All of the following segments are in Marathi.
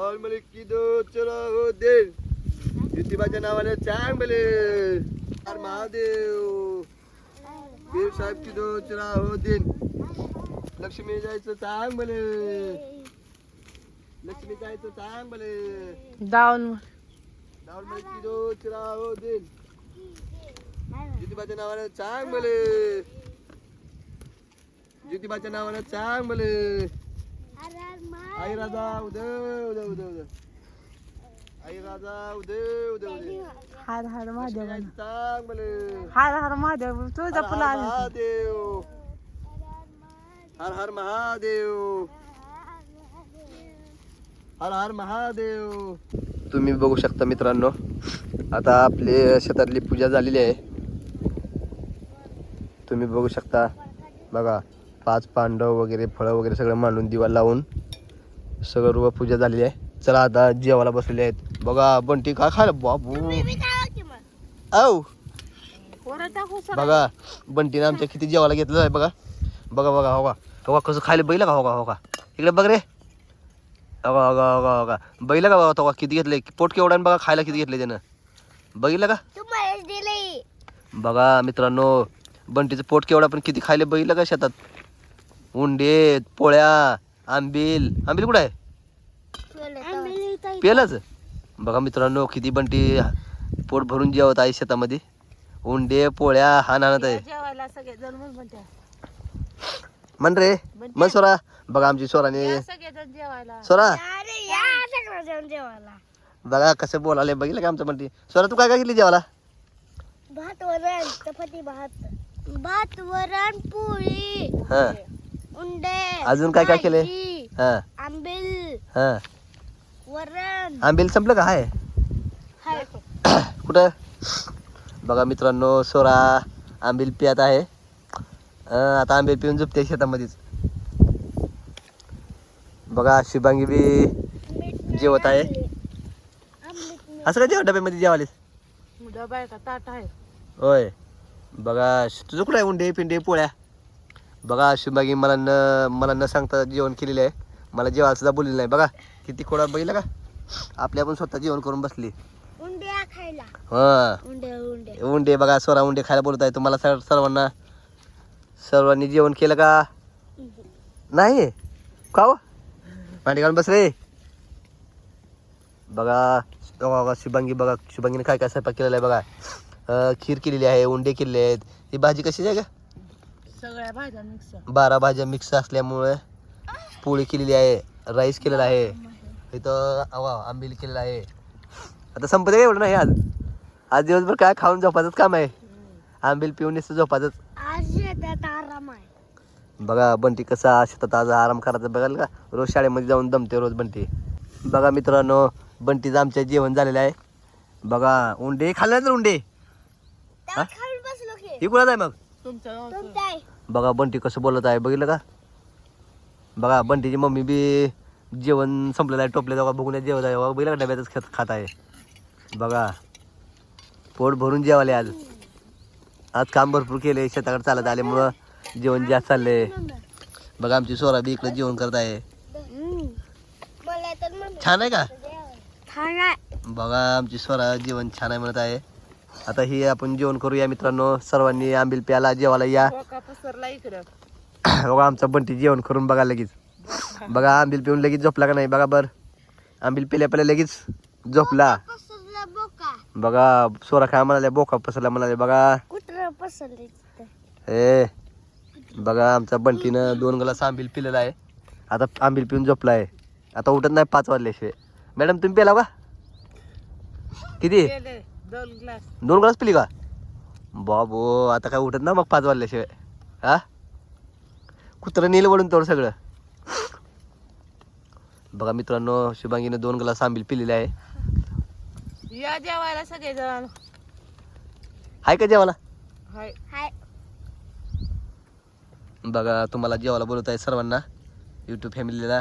राहुल मलिक की दो चला हो दे ज्योतिबाच्या नावाने चांगले हर महादेव. पीर साहेब की दो चला हो दिन. लक्ष्मी जायचं चांगले लक्ष्मी जायचं चांगले डाऊन राहुल मलिक की दो चला हो दिन. ज्योतिबाच्या नावाने चांगले ज्योतिबाच्या नावाने चांगले आई राजा उदय उदय उदय उदय. आई राजा उदय उदय उदय. हार हार महादेव. चांगले हार हार महादेव. तुळजा फुलं आली. महादेव. हर हर महादेव. हर हर महादेव. तुम्ही बघू शकता मित्रांनो आता आपले शेतातली पूजा झालेली आहे. तुम्ही बघू शकता बघा पाच पांडव वगैरे फळं वगैरे सगळं मांडून दिवा लावून सगळं रुवा पूजा झालेली आहे. चला आता जेवायला बसलेले आहेत. बघा बंटी काय खायला? बाबू. औ. बघा बंटीने आमच्या किती जेवायला घेतलं आहे बघा. बघा बघा हो का? हो का कसं खायला बैल का? हो का हो का? इकडे बघ रे. हो हो हो का हो का? बैल का बघा तो का? किती घेतले. पोट केवढा बघा खायला किती घेतले त्यानं. बघितलं का? बघा मित्रांनो बंटीचं पोट केवढा पण किती खायले बघितलं का शेतात? उंडे पोळ्या. आंबील. आंबील कुठं आहे? पेलच. बघा मित्रांनो किती बंटी पोट भरून जेवत आहे शेतामध्ये. उंडे पोळ्या हान आणत आहे. म्हण रे म्हण सोरा. बघा आमची सोराने. सोरा. बघा कसं बोलाले बघितलं का आमचं म्हणते सोरा तू काय काय घेतली जेवायला? भात वरण चपाती भात. भात वरण पोळी. हा. उंडे अजून काय काय केले? भाजी, हा. आंबील हा. वरण. आंबील संपलं का? हाय. हाय. कुठं? बघा मित्रांनो सोरा आंबील पियात आहे. अं, आता आंबील पिऊन झोपते शेतामध्येच. बघा शुभांगी बी जेवत आहे. आंबील असं काय जेवण डब्यामध्ये जेवालीस? डबा आहे का? ताट आहे. होय. बघा तुझं कुठं आहे? उंडे पिंडे पोळ्या? बघा शुभांगी मला न मला न सांगता जेवण केलेलं आहे. मला जेवायला सुद्धा बोललेलं नाही. बघा किती खोडा बघितलं का? आपल्या पण स्वतः जेवण करून बसली. हां. उंडे बघा सोरा उंडे खायला बोलत आहे. तुम्हाला सर्व सर्वांना सर्वांनी जेवण केलं का? नाही? का हो? भांडी घालून बस रे. बघा बघा शुभांगी बघा शुभांगीने काय काय स्वयंपाक केलेला आहे बघा. खीर केलेली आहे उंडे केलेले आहेत. ही भाजी कशी आहे का सगळ्या भाज्या मिक्स बारा भाज्या मिक्स असल्यामुळे पोळी केलेली आहे राईस केलेला आहे. इथं आंबील केलेला आहे. आता संपत काय एवढं नाही आज? आज दिवसभर काय खाऊन झोपायचंच काम आहे. आंबील पिऊन नुसतं झोपायचंच. आज शेतात आराम आहे. बघा बंटी कसा शेतात आज आराम करायचा बघाल का? रोज शाळेमध्ये जाऊन दमते रोज बंटी. बघा मित्रांनो बंटीचं आमच्या जेवण झालेलं आहे. बघा उंडे. खाल्ले तर उंडे? ही? कुणाच आहे मग? तुमचं बघा बंटी कसं बोलत आहे बघितलं का? बघा बंटीची मम्मी बी जेवण संपलेलं आहे टोपले बघा बघून जेवत आहे. बघा बघितलं का डब्यातच खात खात आहे. बघा पोट भरून जेवाले आज. आज काम भरपूर केले शेताकडे चालत आल्यामुळं जेवण जास्त चाललंय. बघा आमची सोरा बी इकडे जेवण करत आहे. छान आहे का? बघा आमची स्वरा जेवण छान आहे म्हणत आहे. आता ही आपण जेवण करूया मित्रांनो. सर्वांनी आंबील प्याला जेवायला या. पसरला इकडं बघा आमचा बंटी जेवण करून बघा लगेच. बघा आंबील पिऊन लगेच झोपला का नाही? बघा बर. आंबील पिल्या पिल्या लगेच झोपला. बघा सोरा खा म्हणाले बोका पसरला म्हणाले बघा. हे ए बघा आमचा बंटीनं दोन ग्लास आंबील पिलेला आहे. आता आंबील पिऊन झोपला आहे आता उठत नाही पाच वाजल्याशिवाय. मॅडम तुम्ही पेला का? किती? दोन ग्लास. दोन ग्लास पिली का? बाबो आता काय उठत ना मग पाच वाजल्याशिवाय. हा? कुत्रं नेलं वळून तोड सगळं. बघा मित्रांनो शुभांगीनं दोन ग्लास आंबील पिलेले आहे. या जेवायला सगळे जण हाय का जेवायला? हाय. हाय. बघा तुम्हाला जेवायला बोलत आहे सर्वांना यूट्यूब फॅमिलीला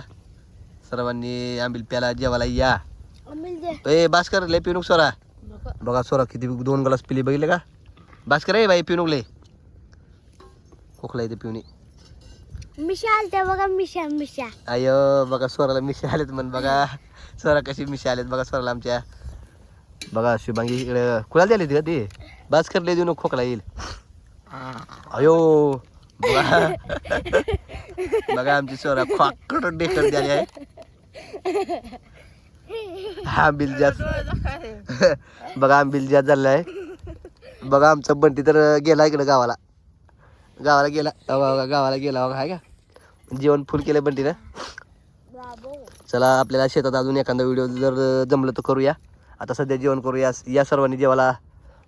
सर्वांनी आंबील प्याला जेवायला या. ए भास्कर लय पिनुक सोरा बघा सोरा किती दोन ग्लास पिली बघितले का? भास्कर ए बाई पिनुक लय खोकला येते पिवणी मिशा आलत्या बघा मिशा मिशा. अयो बघा स्वराला मिशी आलेत म्हण बघा. स्वरा कशी मिशी आलेत बघा स्वराला आमच्या. बघा शुभांगी इकडे. कुणाला दिले का ते? बास करले देऊ नको खोकला येईल. अयो बघा. बघा आमची स्वरा खोकड डेकर झाली आहे. हा बिल जास्त. बघा आंबिल जास्त झालेला आहे बघा आमचा बंटी तर गेला इकडे गावाला. गावाला गेला. गावाला गेला बघा हाय का? जेवण फुल केलं बंटीनं. चला आपल्याला शेतात अजून एखादा व्हिडिओ जर जमलं तर करूया. आता सध्या जेवण करूया. या सर्वांनी जेवायला.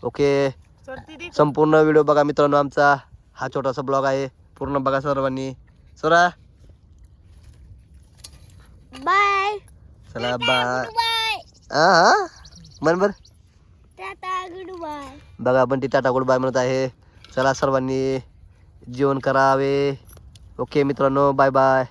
ओके. संपूर्ण व्हिडिओ बघा मित्रांनो आमचा. हा छोटासा ब्लॉग आहे. पूर्ण बघा सर्वांनी. सोरा? बाय चला बाय हा मन बर टाटा बघा बंटी टाटा गुड बाय म्हणत आहे. चला सर्वांनी जेवण करावे. ओके मित्रांनो बाय बाय.